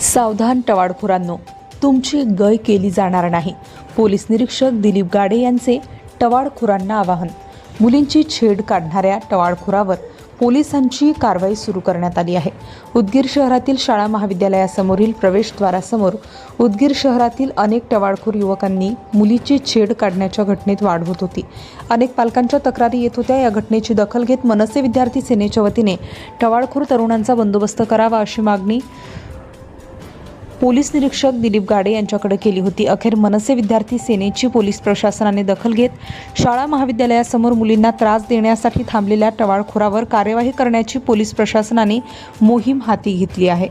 सावधान टवाळखोरांनो तुमची गय केली जाणार नाही. पोलीस निरीक्षक दिलीप गाडे यांचे टवाळखोरांना आवाहन. मुलींची छेड काढणाऱ्या टवाळखोरावर पोलिसांची कारवाई सुरू करण्यात आली आहे. उदगीर शहरातील शाळा महाविद्यालयासमोरील प्रवेशद्वारासमोर उदगीर शहरातील अनेक टवाळखोर युवकांनी मुलीची छेड काढण्याच्या घटनेत वाढ होत होती. अनेक पालकांच्या तक्रारी येत होत्या. या घटनेची दखल घेत मनसे विद्यार्थी सेनेच्या वतीने टवाळखोर तरुणांचा बंदोबस्त करावा अशी मागणी पोलीस निरीक्षक दिलीप गाडे यांच्याकडे केली होती. अखेर मनसे विद्यार्थी सेनेची पोलीस प्रशासनाने दखल घेत शाळा महाविद्यालयासमोर मुलींना त्रास देण्यासाठी थांबलेल्या टवाळखोरावर कार्यवाही करण्याची पोलीस प्रशासनाने मोहीम हाती घेतली आहे.